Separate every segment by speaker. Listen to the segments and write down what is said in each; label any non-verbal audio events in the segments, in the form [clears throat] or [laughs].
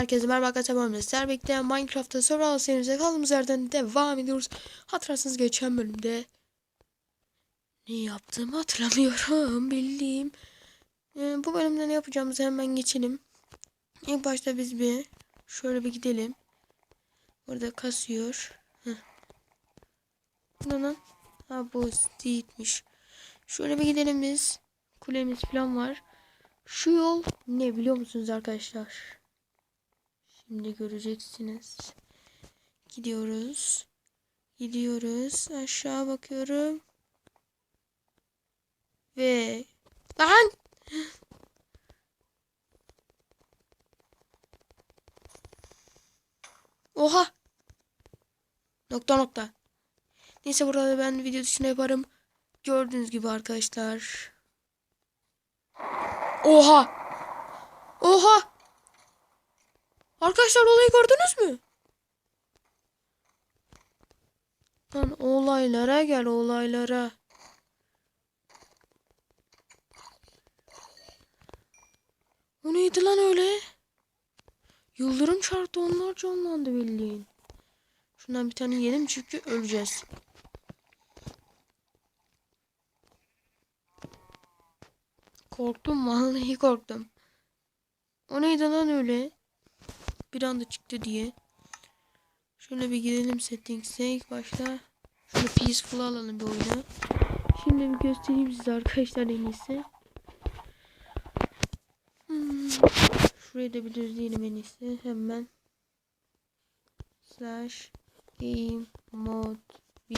Speaker 1: Herkese merhaba arkadaşlar ben Mesler bekleyen Minecraft'ta sonra serimize kaldığımız yerden devam ediyoruz. Hatırlarsanız geçen bölümde ne yaptığımı hatırlamıyorum [laughs] bildiğim. Ee, bu bölümde ne yapacağımızı hemen geçelim. İlk başta biz bir şöyle bir gidelim. Burada kasıyor. Heh. Bu ne lan? Ha bu Steve'miş. Şöyle bir gidelim biz. Kulemiz falan var. Şu yol ne biliyor musunuz arkadaşlar? Şimdi göreceksiniz. Gidiyoruz. Gidiyoruz. Aşağı bakıyorum. Ve lan Oha. Nokta nokta. Neyse burada ben video dışında yaparım. Gördüğünüz gibi arkadaşlar. Oha. Oha. Arkadaşlar olayı gördünüz mü? Lan olaylara gel olaylara. O neydi lan öyle? Yıldırım çarptı onlar canlandı bildiğin. Şundan bir tane yedim çünkü öleceğiz. Korktum vallahi korktum. O neydi lan öyle? Bir anda çıktı diye. Şöyle bir gidelim settings'e ilk başta. Şöyle peaceful alalım bir oyunu. Şimdi bir göstereyim size arkadaşlar en iyisi. Hmm. Da bir düzleyelim en iyisi. Hemen. Slash game mod 1.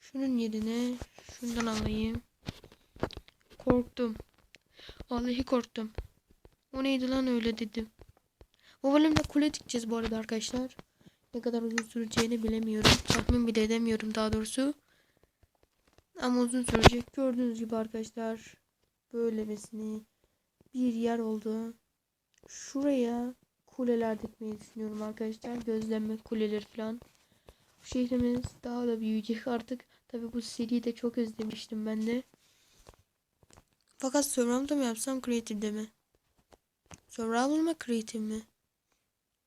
Speaker 1: Şunun yerine şundan alayım. Korktum. Vallahi korktum. O neydi lan öyle dedim. Bu bölümde kule dikeceğiz bu arada arkadaşlar. Ne kadar uzun süreceğini bilemiyorum. Tahmin bile edemiyorum daha doğrusu. Ama uzun sürecek. Gördüğünüz gibi arkadaşlar. Böylemesine bir yer oldu. Şuraya kuleler dikmeyi düşünüyorum arkadaşlar. Gözleme kuleleri falan. Şehrimiz daha da büyüyecek artık. Tabi bu seriyi de çok özlemiştim ben de. Fakat survival'da mı yapsam creative'de mi? Survival mı creative mi?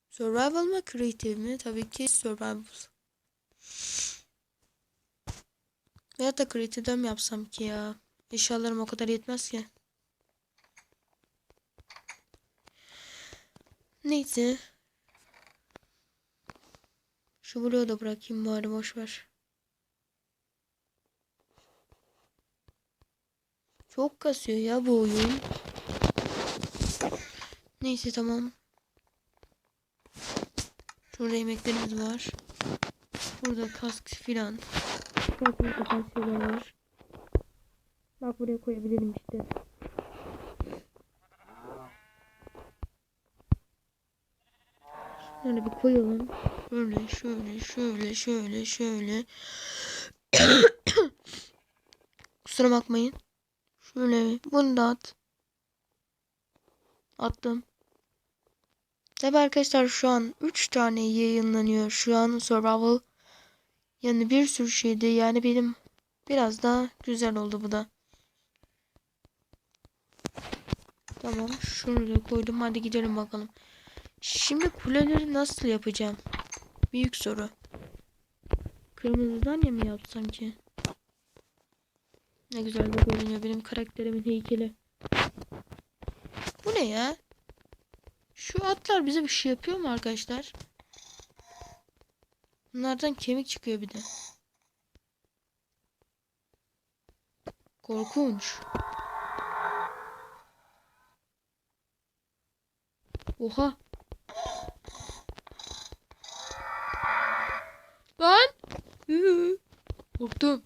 Speaker 1: Survival mı creative mi? Tabii ki survival. Veya da creative'den mi yapsam ki ya? Eşyalarım o kadar yetmez ki. Neyse. Şu bloğu da bırakayım bari boşver. Çok kasıyor ya bu oyun. Neyse tamam. Şurada yemeklerimiz var. Burada kask filan. Farklı yapan şeyler var. Bak buraya koyabilirim işte. Şöyle bir koyalım. Şöyle şöyle şöyle şöyle şöyle. [coughs] Kusura bakmayın. Şöyle bunu da at. Attım. Tabi arkadaşlar şu an 3 tane yayınlanıyor. Şu an survival yani bir sürü şeydi. Yani benim biraz daha güzel oldu bu da. Tamam şunu da koydum. Hadi gidelim bakalım. Şimdi kuleleri nasıl yapacağım? Büyük soru. Kırmızıdan ya mı yapsam ki? Ne güzel de görünüyor benim karakterimin heykeli. Bu ne ya? Şu atlar bize bir şey yapıyor mu arkadaşlar? Bunlardan kemik çıkıyor bir de. Korkunç. Oha. Lan. Korktum.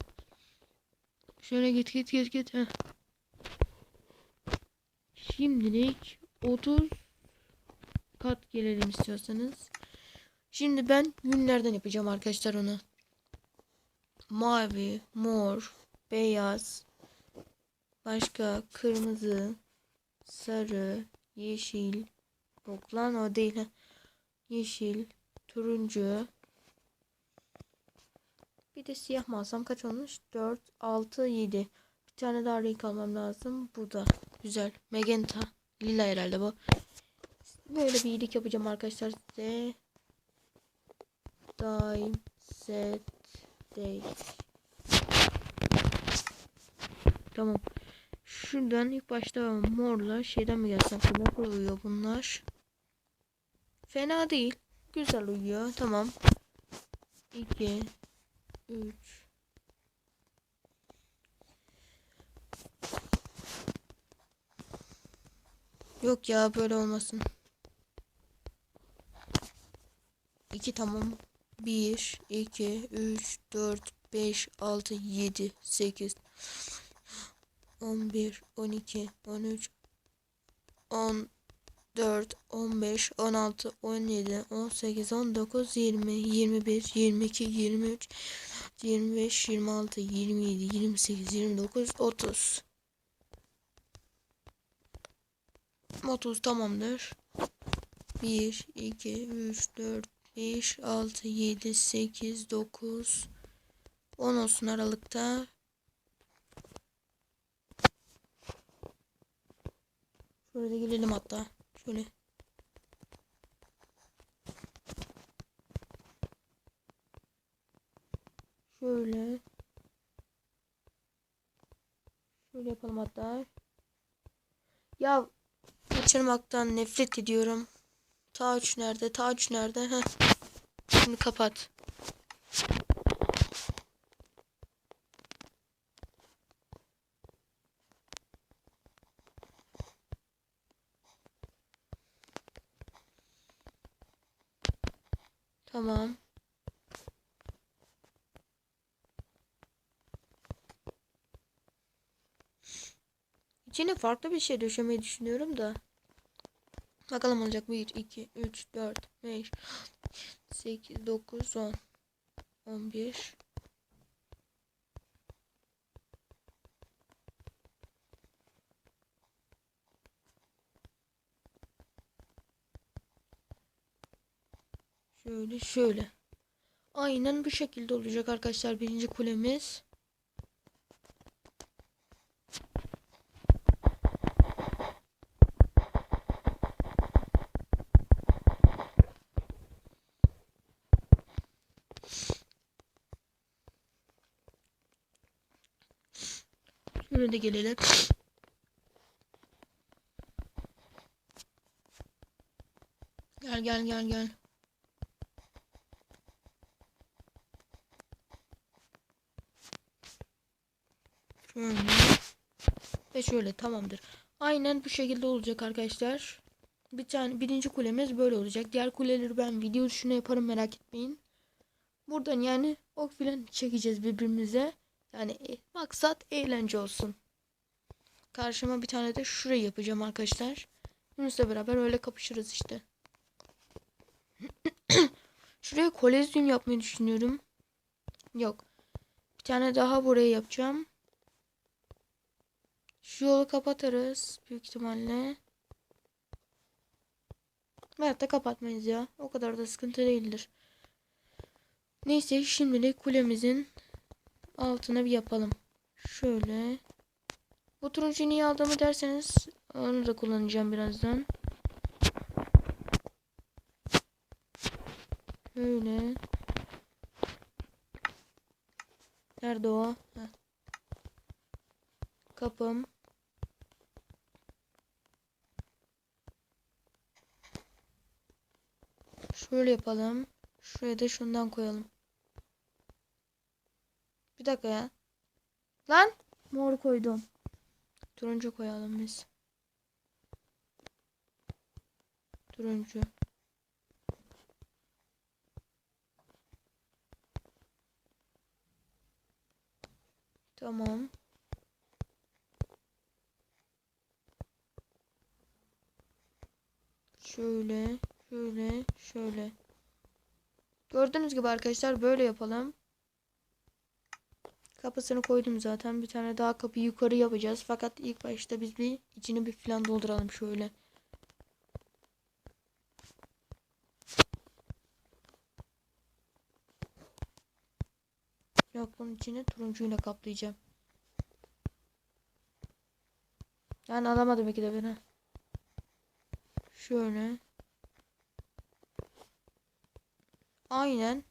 Speaker 1: Şöyle git git git git. Heh. Şimdilik 30 kat gelelim istiyorsanız. Şimdi ben yünlerden yapacağım arkadaşlar onu. Mavi, mor, beyaz, başka kırmızı, sarı, yeşil. Yok lan o değil. Yeşil, turuncu. Bir de siyah mı alsam kaç olmuş? 4, 6, 7. Bir tane daha renk almam lazım. Bu da. Güzel. Magenta. Lila herhalde bu. Böyle bir iyilik yapacağım arkadaşlar size. Time set day. Tamam. Şuradan ilk başta morla şeyden mi gelsem? Nasıl uyuyor bunlar? Fena değil. Güzel uyuyor. Tamam. 2 3 Yok ya böyle olmasın. 2 tamam. 1 2 3 4 5 6 7 8 11 12 13 10 4, 15, 16, 17, 18, 19, 20, 21, 22, 23, 25, 26, 27, 28, 29, 30. 30 tamamdır. 1, 2, 3, 4, 5, 6, 7, 8, 9, 10 olsun aralıkta. Şöyle de gelelim hatta. Şöyle. Şöyle. Şöyle yapalım hatta. Ya kaçırmaktan nefret ediyorum. Taç nerede? Taç nerede? Heh. Şimdi kapat. Tamam. İçine farklı bir şey döşemeyi düşünüyorum da. Bakalım olacak. 1, 2, 3, 4, 5, 8, 9, 10, 11. Şöyle şöyle. Aynen bu şekilde olacak arkadaşlar birinci kulemiz. Şöyle de gelelim. Gel gel gel gel. Şöyle. Ve şöyle tamamdır. Aynen bu şekilde olacak arkadaşlar. Bir tane birinci kulemiz böyle olacak. Diğer kuleleri ben video düşüne yaparım merak etmeyin. Buradan yani ok filan çekeceğiz birbirimize. Yani e, maksat eğlence olsun. Karşıma bir tane de şurayı yapacağım arkadaşlar. Yunus'la beraber öyle kapışırız işte. [clears throat] Şuraya kolezyum yapmayı düşünüyorum. Yok. Bir tane daha buraya yapacağım. Şu yolu kapatırız büyük ihtimalle. Veyahut da kapatmayız ya. O kadar da sıkıntı değildir. Neyse şimdilik kulemizin altına bir yapalım. Şöyle. Bu turuncu niye aldığımı derseniz onu da kullanacağım birazdan. Şöyle. Nerede o? Heh. Kapım. Şöyle yapalım. Şuraya da şundan koyalım. Bir dakika ya. Lan mor koydum. Turuncu koyalım biz. Turuncu. Tamam. Şöyle, şöyle, şöyle. Gördüğünüz gibi arkadaşlar böyle yapalım. Kapısını koydum zaten. Bir tane daha kapı yukarı yapacağız. Fakat ilk başta biz bir içini bir falan dolduralım şöyle. Yok bunun içini turuncuyla kaplayacağım. Yani alamadım iki de beni. Şöyle. Aynen.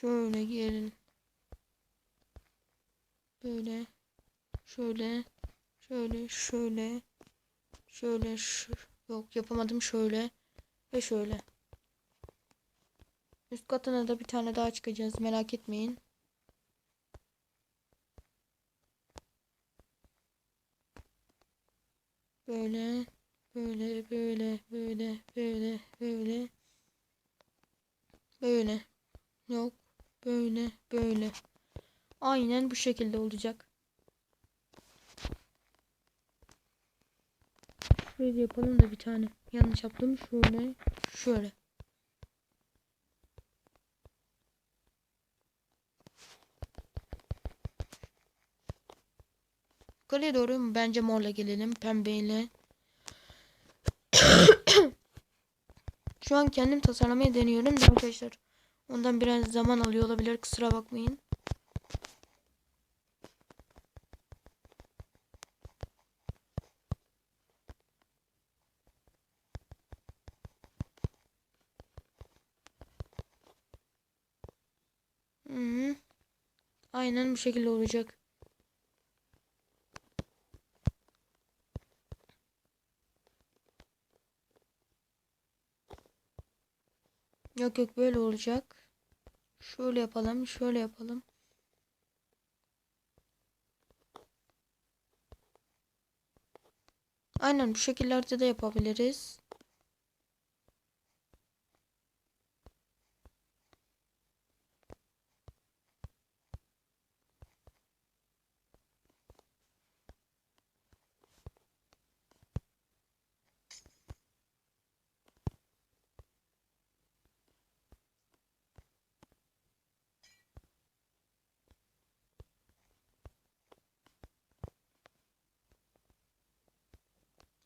Speaker 1: Şöyle gelin. Böyle. Şöyle. Şöyle. Şöyle. Şöyle. Şu. Yok yapamadım şöyle. Ve şöyle. Üst katına da bir tane daha çıkacağız. Merak etmeyin. Böyle. Böyle. Böyle. Böyle. Böyle. Böyle. Böyle. Yok. Böyle. Böyle. Aynen bu şekilde olacak. Şöyle yapalım da bir tane. Yanlış yaptım. Şöyle. Şöyle. Yukarıya doğru bence morla gelelim. Pembeyle. [coughs] Şu an kendim tasarlamaya deniyorum da arkadaşlar. Ondan biraz zaman alıyor olabilir. Kusura bakmayın. Aynen bu şekilde olacak. Yok yok böyle olacak. Şöyle yapalım, şöyle yapalım. Aynen bu şekillerde de yapabiliriz.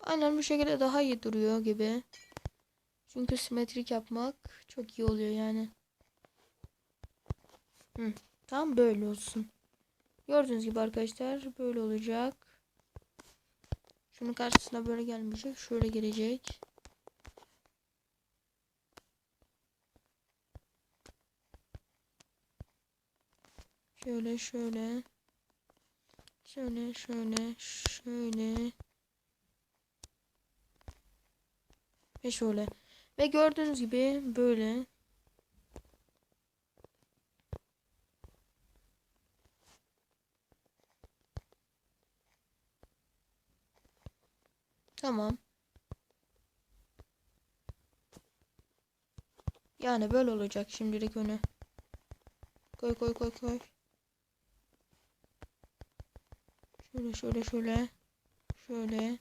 Speaker 1: Aynen bu şekilde daha iyi duruyor gibi. Çünkü simetrik yapmak çok iyi oluyor yani. Hı, tam böyle olsun. Gördüğünüz gibi arkadaşlar böyle olacak. Şunun karşısına böyle gelmeyecek. Şöyle gelecek. Şöyle şöyle. Şöyle şöyle şöyle. Ve şöyle. Ve gördüğünüz gibi böyle. Tamam. Yani böyle olacak şimdilik önü. Koy koy koy koy. Şöyle şöyle şöyle. Şöyle.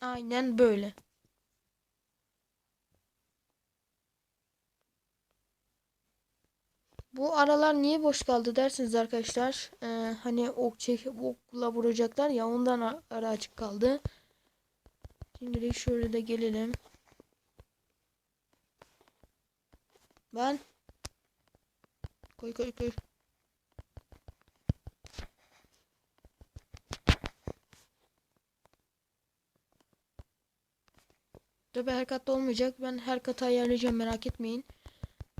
Speaker 1: Aynen böyle. Bu aralar niye boş kaldı dersiniz arkadaşlar. Ee, hani ok çek okla vuracaklar ya ondan ara açık kaldı. Şimdi şöyle de gelelim. Ben koy koy koy. Tabi her katta olmayacak. Ben her katı ayarlayacağım merak etmeyin.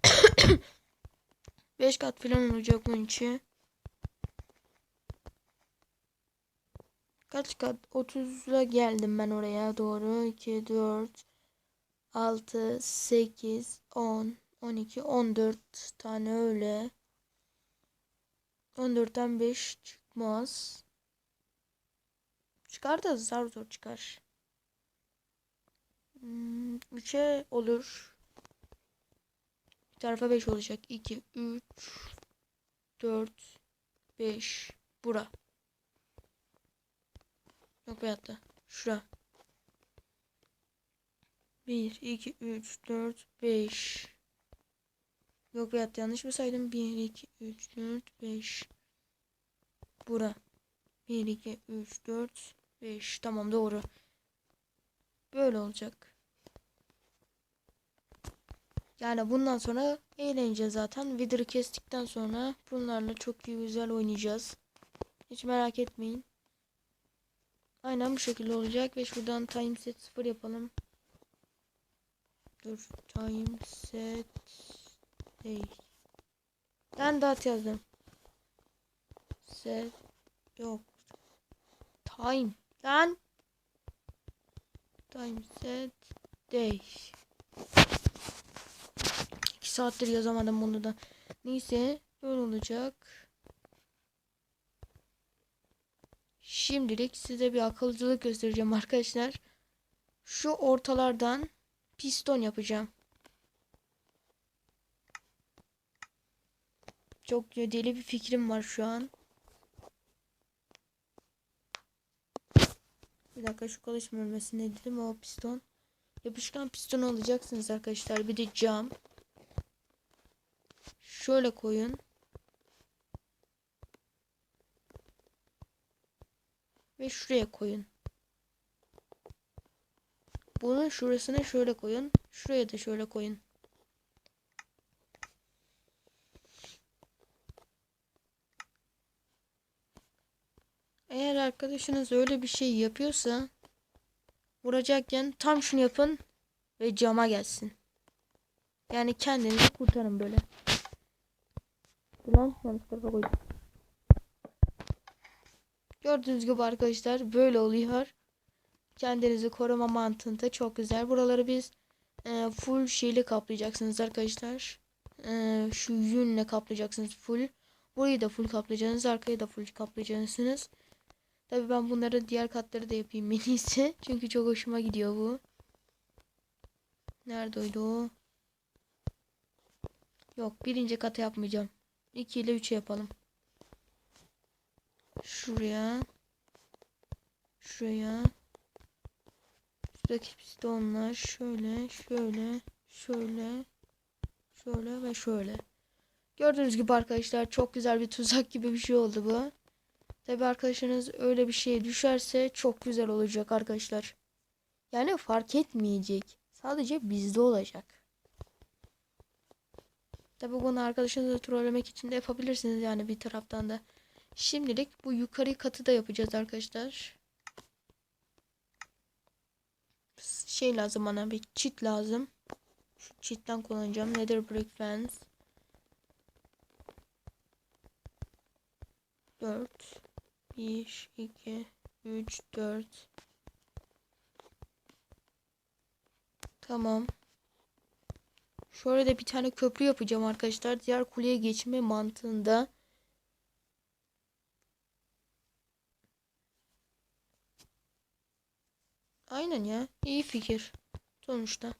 Speaker 1: [coughs] 5 kat falan olacak bunun içi. Kaç kat? 30'la geldim ben oraya doğru. 2, 4, 6, 8, 10, 12, 14 tane öyle. 14'ten 5 çıkmaz. Çıkar da zar zor çıkar. 3'e hmm, olur. Bir tarafa 5 olacak. 2, 3, 4, 5. Bura. Yok veyahut da. Şura. 1, 2, 3, 4, 5. Yok veyahut da yanlış mı saydım? 1, 2, 3, 4, 5. Bura. 1, 2, 3, 4, 5 tamam doğru. Böyle olacak. Yani bundan sonra eğleneceğiz zaten. Vidır'ı kestikten sonra bunlarla çok iyi güzel oynayacağız. Hiç merak etmeyin. Aynen bu şekilde olacak ve şuradan time set 0 yapalım. Dur time set değil. Ben dot yazdım. Set yok. Time. Lan. Time set day. 2 saattir yazamadım bunu da. Neyse böyle olacak. Şimdilik size bir akılcılık göstereceğim arkadaşlar. Şu ortalardan piston yapacağım. Çok deli bir fikrim var şu an. Bir dakika şu çalışma ölmesi ne dedim o piston. Yapışkan piston alacaksınız arkadaşlar. Bir de cam. Şöyle koyun. Ve şuraya koyun. Bunun şurasına şöyle koyun. Şuraya da şöyle koyun. Arkadaşınız öyle bir şey yapıyorsa vuracakken tam şunu yapın ve cama gelsin. Yani kendinizi kurtarın böyle. Ulan. Gördüğünüz gibi arkadaşlar böyle oluyor. Kendinizi koruma mantığında çok güzel. Buraları biz e, full şeyle kaplayacaksınız arkadaşlar. E, şu yünle kaplayacaksınız full. Burayı da full kaplayacaksınız. Arkayı da full kaplayacaksınız. Tabi ben bunları diğer katları da yapayım en iyisi. [laughs] Çünkü çok hoşuma gidiyor bu. Neredeydi o? Yok birinci katı yapmayacağım. 2 ile 3'e yapalım. Şuraya. Şuraya. Şuradaki pistonlar şöyle, şöyle, şöyle, şöyle ve şöyle. Gördüğünüz gibi arkadaşlar çok güzel bir tuzak gibi bir şey oldu bu. Tabi arkadaşınız öyle bir şeye düşerse çok güzel olacak arkadaşlar. Yani fark etmeyecek. Sadece bizde olacak. Tabi bunu arkadaşınızı trollemek için de yapabilirsiniz yani bir taraftan da. Şimdilik bu yukarı katı da yapacağız arkadaşlar. Şey lazım bana bir çit lazım. Şu çitten kullanacağım. Nether brick fence. 4 1 2 3 4 Tamam. Şöyle de bir tane köprü yapacağım arkadaşlar. Diğer kuleye geçme mantığında. Aynen ya. iyi fikir. Sonuçta.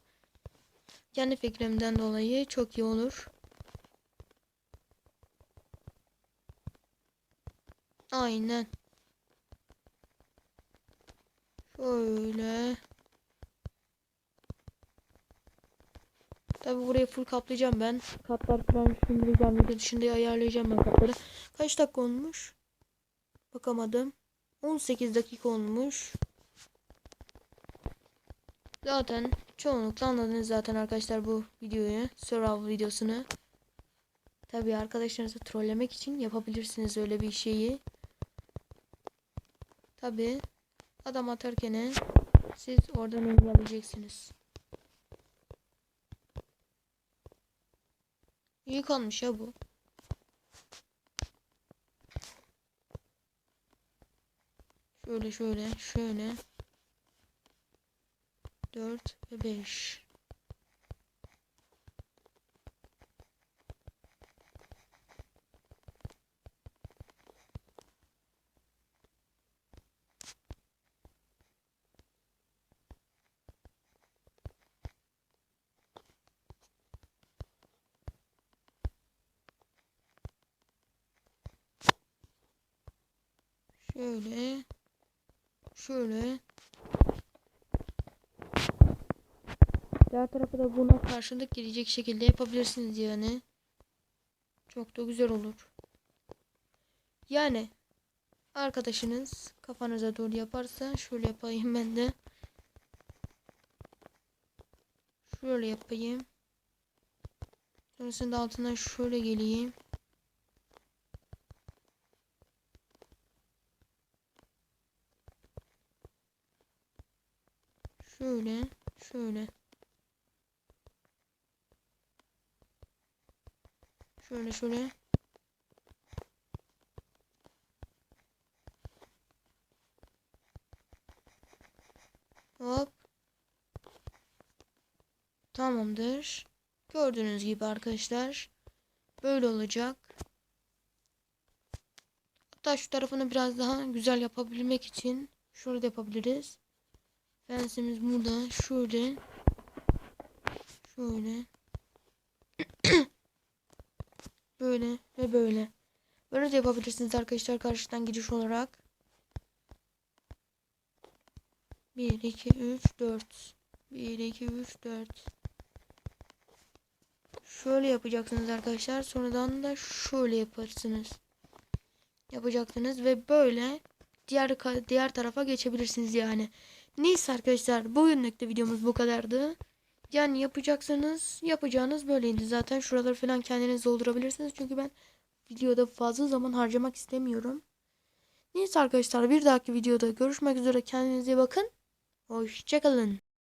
Speaker 1: Kendi fikrimden dolayı çok iyi olur. Aynen. Şöyle. Tabi burayı full kaplayacağım ben. Katlar falan şimdiden video dışında ayarlayacağım ben katları. Kaç dakika olmuş? Bakamadım. 18 dakika olmuş. Zaten çoğunlukla anladınız zaten arkadaşlar bu videoyu. Survival videosunu. Tabi arkadaşlarınızı trollemek için yapabilirsiniz öyle bir şeyi. Tabi adam atarken siz oradan engelleyeceksiniz. İyi kalmış ya bu. Şöyle şöyle şöyle. 4 ve 5. Şöyle. Şöyle. Diğer tarafı da buna karşılık gelecek şekilde yapabilirsiniz yani. Çok da güzel olur. Yani arkadaşınız kafanıza doğru yaparsa şöyle yapayım ben de. Şöyle yapayım. Sonrasında altından şöyle geleyim. Şöyle, şöyle. Şöyle şöyle. Hop. Tamamdır. Gördüğünüz gibi arkadaşlar. Böyle olacak. Hatta şu tarafını biraz daha güzel yapabilmek için şurada yapabiliriz. Fensimiz burada. Şöyle. Şöyle. [coughs] böyle ve böyle. Böyle de yapabilirsiniz arkadaşlar karşıdan giriş olarak. 1, 2, 3, 4. 1, 2, 3, 4. Şöyle yapacaksınız arkadaşlar. Sonradan da şöyle yaparsınız. Yapacaksınız ve böyle diğer diğer tarafa geçebilirsiniz yani. Neyse arkadaşlar bugünlük de videomuz bu kadardı. Yani yapacaksınız yapacağınız böyleydi. Zaten şuraları falan kendiniz doldurabilirsiniz. Çünkü ben videoda fazla zaman harcamak istemiyorum. Neyse arkadaşlar bir dahaki videoda görüşmek üzere. Kendinize bakın. Hoşçakalın.